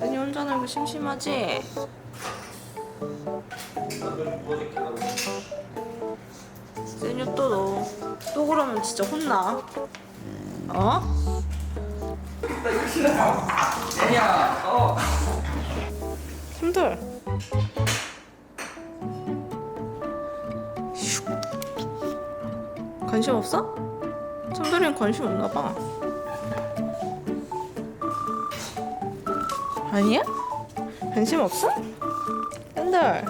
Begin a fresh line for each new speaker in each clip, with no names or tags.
괜히 혼자 놀고 심심하지? 세뇨 또 너. 또 그러면 진짜 혼나. 어?
세냐, 어.
힘들. 관심 없어? 참돌이는 관심 없나 봐. 아니야? 관심 없어? 샌들.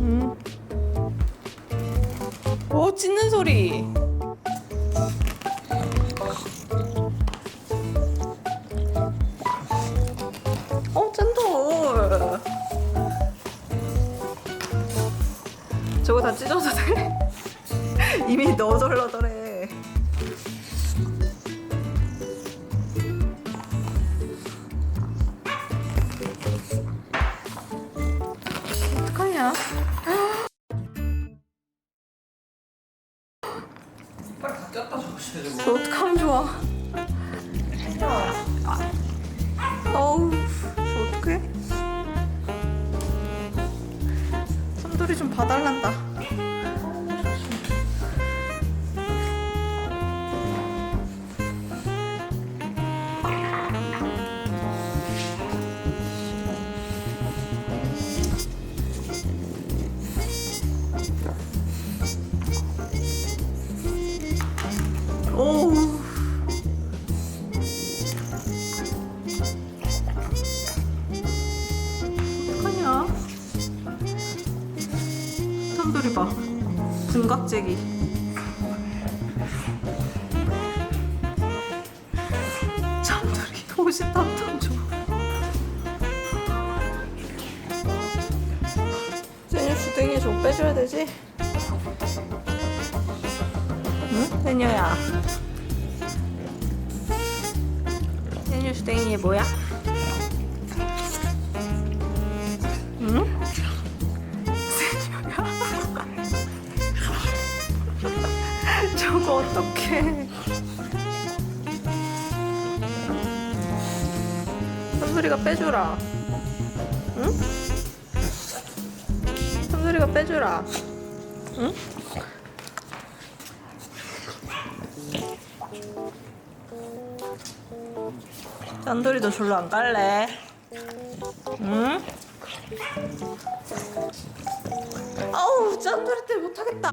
음. 오 찢는 소리. 저거 다 찢어도 돼? 이미 너덜너덜해. 어떡하냐?
빨리 다 꼈다 저거 진짜 저거
저 어떡하면 좋아? 어우, 봐달란다. 봐. 등각재기. 참돌이 옷이 땀땀 줘. 세뇨 주댕이 좀 빼줘야 되지? 응? 세뇨야. 세뇨 주댕이 얘 뭐야? 어떡해. 삼돌이가 빼주라. 응? 삼돌이가 빼주라. 응? 짠돌이도 절로 안 갈래. 응? 아우 짠돌이 때문에 못하겠다.